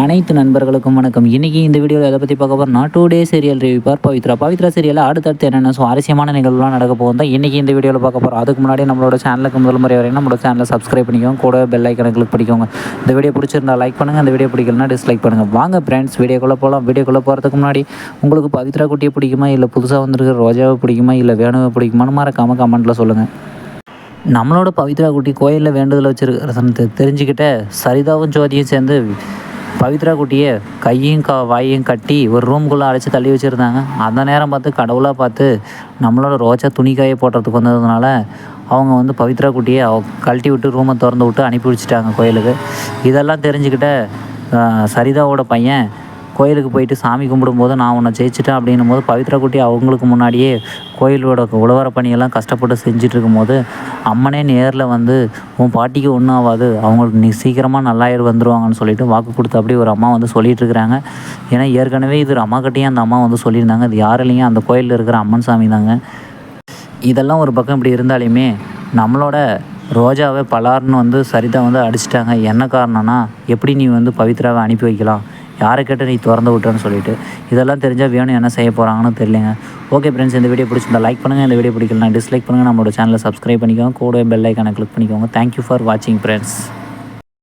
அனைத்து நண்பர்களுக்கும் வணக்கம். இன்றைக்கி இந்த வீடியோவில் எதை பற்றி பார்க்க போகிறோம் டூ டே சீரியல் ரிவிப்பார் பார் பவித்ரா. பவித்ரா சீரியலில் அடுத்தடுத்து என்னென்ன சுவாரஸ்யமான நிகழ்வுலாம் நடக்க போகும் தான் இன்றைக்கி இந்த வீடியோவில் பார்க்க போகிறோம் அதுக்கு முன்னாடி நம்மளோட சேனலுக்கு முதல் முறை வரைக்கும் நம்மளோட சேனலை சப்ஸ்கிரைப் பண்ணிக்கோங்க. கூட பெல் ஐக்கனை கிளிக் பண்ணிக்கோங்க. இந்த வீடியோ பிடிச்சிருந்தா லைக் பண்ணுங்கள் இந்த வீடியோ பிடிக்கலனா டிஸ்லைக் பண்ணுங்கள் வாங்க ஃப்ரெண்ட்ஸ் வீடியோக்குள்ளே போகலாம் வீடியோக்குள்ளே போகிறதுக்கு முன்னாடி உங்களுக்கு பவித்ரா குட்டியை பிடிக்குமா? இல்லை புதுசாக வந்திருக்கிற ரோஜாவை பிடிக்குமா? இல்லை வேணுவை பிடிக்குமான்னு மறக்காமல் கமெண்ட்டில் சொல்லுங்கள் நம்மளோட பவித்ரா குட்டி கோயிலில் வேண்டுதல் வச்சுருக்கிறத தெரிஞ்சுக்கிட்ட சரிதாவும் ஜோதியும் சேர்ந்து பவித்ரா குட்டியை கையும் கா வாயையும் கட்டி ஒரு ரூம்குள்ளே அழைச்சி தள்ளி வச்சுருந்தாங்க. அந்த நேரம் பார்த்து கடவுளாக பார்த்து நம்மளோட ரோஜா துணி காய போடுறதுக்கு வந்ததுனால அவங்க வந்து பவித்ரா குட்டியை அவ கழட்டி விட்டு ரூமை திறந்து விட்டு அனுப்பி வச்சுட்டாங்க கோயிலுக்கு. இதெல்லாம் தெரிஞ்சுக்கிட்ட சரிதாவோட பையன் கோயிலுக்கு போயிட்டு சாமி கும்பிடும்போது நான் உன்னை ஜெயிச்சிட்டேன் அப்படின்னும் போது பவித்ரா குட்டி அவங்களுக்கு முன்னாடியே கோயிலோட உழவர பணியெல்லாம் கஷ்டப்பட்டு செஞ்சுட்டு இருக்கும்போது அம்மனே நேரில் வந்து உன் பாட்டிக்கு ஒன்றும் ஆகாது. அவங்களுக்கு நீ சீக்கிரமாக நல்லாயிரு வந்துருவாங்கன்னு சொல்லிட்டு வாக்கு கொடுத்து அப்படி ஒரு அம்மா வந்து சொல்லிட்டு இருக்கிறாங்க ஏன்னா ஏற்கனவே இது ஒரு அம்மாக்கிட்டேயும் அந்த அம்மா வந்து சொல்லியிருந்தாங்க. அது யாரும் இல்லைங்க அந்த கோயிலில் இருக்கிற அம்மன் சாமி தாங்க. இதெல்லாம் ஒரு பக்கம் இப்படி இருந்தாலுமே நம்மளோட ரோஜாவை பலார்னு வந்து சரிதா வந்து அடிச்சிட்டாங்க. என்ன காரணம்னா எப்படி நீ வந்து பவித்ராவை அனுப்பி வைக்கலாம்? யாரை கேட்டு நீ திறந்து விட்டேன்னு சொல்லிட்டு இதெல்லாம் தெரிஞ்சால் வேணும் என்ன செய்ய போகிறாங்கன்னு தெரியலங்க. ஓகே ஃப்ரெண்ட்ஸ் இந்த வீடியோ பிடிச்சிருந்தா லைக் பண்ணுங்கள் இந்த வீடியோ பிடிக்கலனா டிஸ்லைக் பண்ணுங்கள் நம்மளோட சேனலை சப்ஸ்கிரைப் பண்ணிக்கோங்க. கூட பெல் ஐக்கானை கிளிக் பண்ணிக்கோங்க. தேங்க்யூ ஃபார் வாட்சிங் ஃப்ரெண்ட்ஸ்